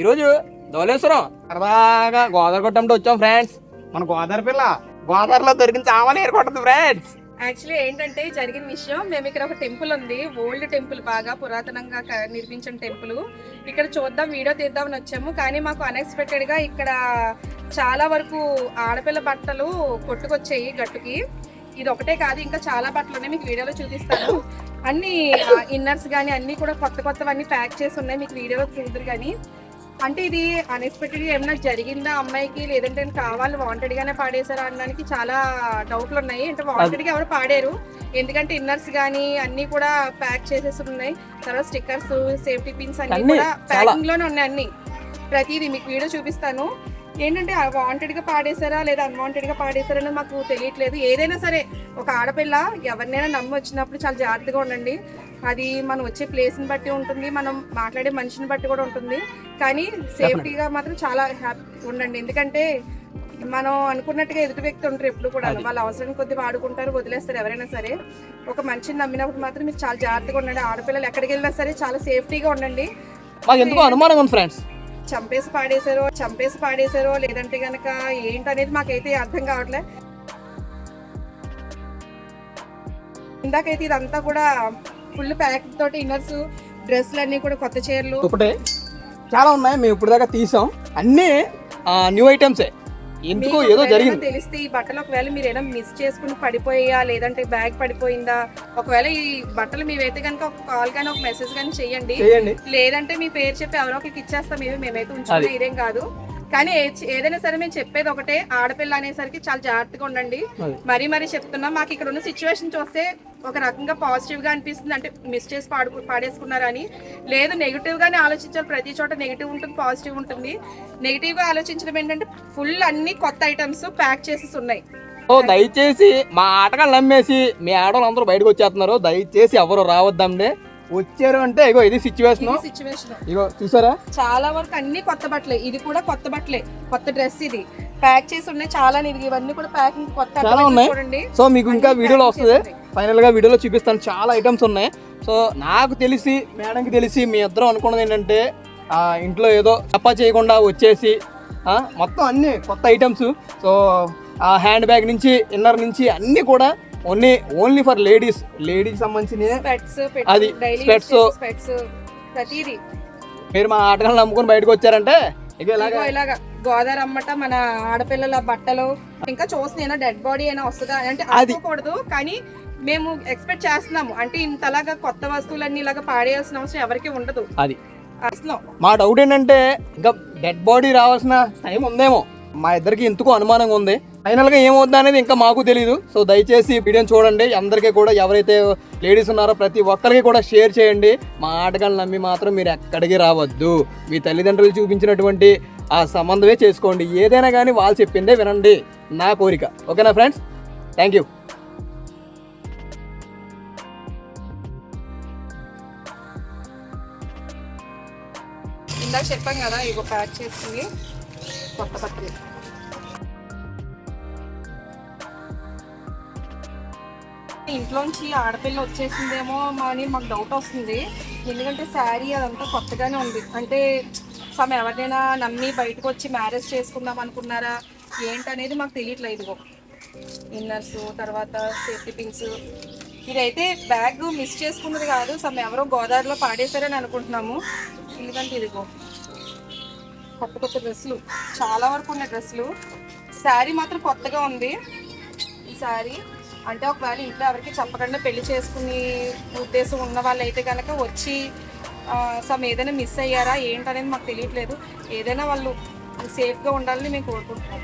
ఈరోజు ధవలేశ్వరం సరదాగా గోదావరి కొట్టంటే వచ్చాం ఫ్రెండ్స్ మన గోదావరి పిల్ల గోదావరిలో దొరికిన చామని ఏర్పడుతుంది ఫ్రెండ్స్ యాక్చువల్లీ ఏంటంటే జరిగిన విషయం మేము ఇక్కడ ఒక టెంపుల్ ఉంది ఓల్డ్ టెంపుల్ బాగా పురాతనంగా నిర్మించిన టెంపుల్ ఇక్కడ చూద్దాం వీడియో తీద్దామని వచ్చాము కానీ మాకు అన్ఎక్స్పెక్టెడ్గా ఇక్కడ చాలా వరకు ఆడపిల్ల బట్టలు కొట్టుకొచ్చాయి గట్టుకి. ఇది ఒకటే కాదు ఇంకా చాలా బట్టలు ఉన్నాయి మీకు వీడియోలో చూపిస్తాను. అన్ని ఇన్నర్స్ కానీ అన్ని కూడా కొత్త కొత్తవన్నీ ప్యాక్ చేసి ఉన్నాయి మీకు వీడియోలో చూద్దరు కానీ అంటే ఇది అన్ఎక్స్పెక్టెడ్ ఏమైనా జరిగిందా అమ్మాయికి? లేదంటే కావాలి? వాంటెడ్ గానే పాడేశారా అనడానికి చాలా డౌట్లు ఉన్నాయి. అంటే వాంటెడ్గా ఎవరు పాడారు. ఎందుకంటే ఇన్నర్స్ గానీ అన్ని కూడా ప్యాక్ చేసేసి ఉన్నాయి. తర్వాత స్టిక్కర్స్ సేఫ్టీ పిన్స్ అన్ని కూడా. ప్యాకింగ్లోనే ఉన్నాయి అన్ని. ప్రతిదీ మీకు వీడియో చూపిస్తాను. ఏంటంటే వాంటెడ్గా పాడేశారా లేదా అన్వాంటెడ్గా పాడేశారా అనేది మాకు తెలియట్లేదు. ఏదైనా సరే ఒక ఆడపిల్ల ఎవరినైనా నమ్మి వచ్చినప్పుడు చాలా జాగ్రత్తగా ఉండండి. అది మనం వచ్చే ప్లేస్ని బట్టి ఉంటుంది మనం మాట్లాడే మనిషిని బట్టి కూడా ఉంటుంది. కానీ సేఫ్టీగా మాత్రం చాలా హ్యాపీ ఉండండి. ఎందుకంటే మనం అనుకున్నట్టుగా ఎదుటి వ్యక్తి ఉంటారు ఎప్పుడు కూడా. వాళ్ళ అవసరం కొద్ది వాడుకుంటారు వదిలేస్తారు ఎవరైనా సరే. ఒక మనిషిని నమ్మినప్పుడు మాత్రం మీరు చాలా జాగ్రత్తగా ఉండండి. ఆడపిల్లలు ఎక్కడికి వెళ్ళినా సరే చాలా సేఫ్టీగా ఉండండి. మాకు ఎందుకో అనుమానంగా ఉంది ఫ్రెండ్స్ చంపేసి పాడేశారో చంపేసి పాడేశారో లేదంటే గనక ఏంటనేది మాకైతే అర్థం కావట్లే. ఇందాకైతే ఇదంతా కూడా ఫుల్ ప్యాక్ తోటి ఇన్నర్స్ డ్రెస్సులు అన్ని కూడా కొత్త చీరలు. ఒకటే చాలా ఉన్నాయి మేము ఇప్పుడు దాకా తీసాం. అన్నీ న్యూ ఐటమ్సే ఎందుకు ఏదో జరిగింది. తెలిస్తే ఈ బట్టలు ఒకవేళ మీరు ఏమైనా మిస్ చేసుకుని పడిపోయా లేదంటే బ్యాగ్ పడిపోయిందా? ఒకవేళ ఈ బట్టలు మీవైతే కనుక ఒక కాల్ కానీ ఒక మెసేజ్ కానీ చెయ్యండి చేయండి. లేదంటే మీ పేరు చెప్పి ఎవరో ఒకరికి ఇచ్చేస్తాం. ఇవి మేమైతే ఉంచుకునే అది. ఇదేం కాదు. కానీ ఏదైనా సరే మేము చెప్పేది ఒకటే ఆడపిల్ల అనేసరికి చాలా జాగ్రత్తగా ఉండండి. మరీ? మరీ చెప్తున్నాం మాకు ఇక్కడ ఉన్న సిచ్యువేషన్ చూస్తే ఒక రకంగా పాజిటివ్గా అనిపిస్తుంది. అంటే మిస్ చేసి పాడు పాడేసుకున్నారని. లేదు నెగిటివ్ గానే ఆలోచించాలి. ప్రతి చోట నెగిటివ్ ఉంటుంది పాజిటివ్ ఉంటుంది. నెగిటివ్గా ఆలోచించడం ఏంటంటే ఫుల్ అన్ని కొత్త ఐటమ్స్ ప్యాక్ చేసేసి ఉన్నాయి. దయచేసి మా ఆటగాళ్ళు నమ్మేసి మీ ఆడవాళ్ళు అందరూ బయటకు వచ్చేస్తున్నారు. దయచేసి ఎవరు రావద్దండి. వచ్చారు అంటే ఇగో ఇది సిచ్యువేషన్ ఇగో చూసారా? చాలా వరకు అన్ని కొత్త బట్టలే. ఇది కూడా కొత్త బట్టలే. కొత్త డ్రెస్ ఇది. ప్యాక్ చేసి ఉన్నాయి చాలా ఇది ఇవన్నీ కూడా ప్యాకింగ్ కొత్త చాలా ఉన్నాయి. చూడండి. సో మీకు ఇంకా వీడియోలో వస్తుంది. ఫైనల్గా వీడియోలో చూపిస్తాను. చాలా ఐటమ్స్ ఉన్నాయి. సో నాకు తెలిసి మేడంకి తెలిసి మీ ఇద్దరం అనుకున్నది ఏంటంటే ఆ, ఇంట్లో ఏదో తప్ప చేయకుండా వచ్చేసి మొత్తం అన్ని కొత్త ఐటమ్స్ సో ఆ హ్యాండ్ బ్యాగ్ నుంచి ఇన్నర్ నుంచి అన్నీ కూడా ఓన్లీ ఓన్లీ ఫర్ లేడీస్. లేడీకి సంబంధించిన అది. స్పెట్స్ ప్రతిదీ. మీరు మా ఆటగాళ్ళు నమ్ముకొని బయటకు వచ్చారంటే ఇలాగా. గోదావరి అమ్మట మన ఆడపిల్లల బట్టలు ఇంకా చూస్తున్నాను డెడ్ బాడీ అయినా వస్తుందా? అంటే అది. అనుకోకూడదు కానీ మేము ఎక్స్పెక్ట్ చేస్తున్నాము. అంటే ఇంతలాగా కొత్త వస్తువులన్నీ ఇలాగా పాడేయాల్సిన అవసరం ఎవరికి ఉండదు. అది. అసలు మా డౌట్ ఏంటంటే ఇంకా డెడ్ బాడీ రావాల్సిన టైం ఉందేమో. మా ఇద్దరికి ఎందుకు అనుమానంగా ఉంది. ఫైనల్గా అనేది ఇంకా మాకు తెలియదు సో దయచేసి వీడియోని చూడండి. అందరికీ కూడా ఎవరైతే లేడీస్ ఉన్నారో ప్రతి ఒక్కరికి కూడా షేర్ చేయండి. మా ఆటగాళ్ళని నమ్మి మాత్రం మీరు ఎక్కడికి రావద్దు. మీ తల్లిదండ్రులు చూపించినటువంటి ఆ సంబంధమే చేసుకోండి. ఏదైనా కానీ వాళ్ళు చెప్పిందే వినండి. నా కోరిక. ఓకేనా ఫ్రెండ్స్ థ్యాంక్ యూ ఇందాక చెప్పాం కదా ఇగో ప్యాక్ చేసింది. కొత్త బట్టలు ఇంట్లోంచి ఆడపిల్ల వచ్చేసిందేమో అని మాకు డౌట్ వస్తుంది. ఎందుకంటే శారీ అదంతా కొత్తగానే ఉంది. అంటే సమ ఎవరినైనా నమ్మి బయటకు వచ్చి మ్యారేజ్ చేసుకుందాం అనుకున్నారా? ఏంటనేది మాకు తెలియట్లేదు ఇదిగో. ఇన్నర్స్ తర్వాత సేఫ్టీ పిన్స్ ఇదైతే బ్యాగ్ మిస్ చేసుకున్నది కాదు. సమ్ ఎవరో గోదావరిలో పాడేశారని అనుకుంటున్నాము. ఎందుకంటే ఇదిగో. కొత్త కొత్త డ్రెస్సులు. చాలా వరకు ఉన్న డ్రెస్సులు. శారీ మాత్రం కొత్తగా ఉంది. ఈ శారీ అంటే ఒకవేళ ఇంట్లో ఎవరికి చెప్పకుండా పెళ్ళి చేసుకుని ఉద్దేశం ఉన్న వాళ్ళు అయితే కనుక వచ్చి సమ్ ఏదైనా మిస్ అయ్యారా ఏంటనేది మాకు తెలియట్లేదు. ఏదైనా వాళ్ళు సేఫ్గా ఉండాలని మేము కోరుకుంటున్నాం.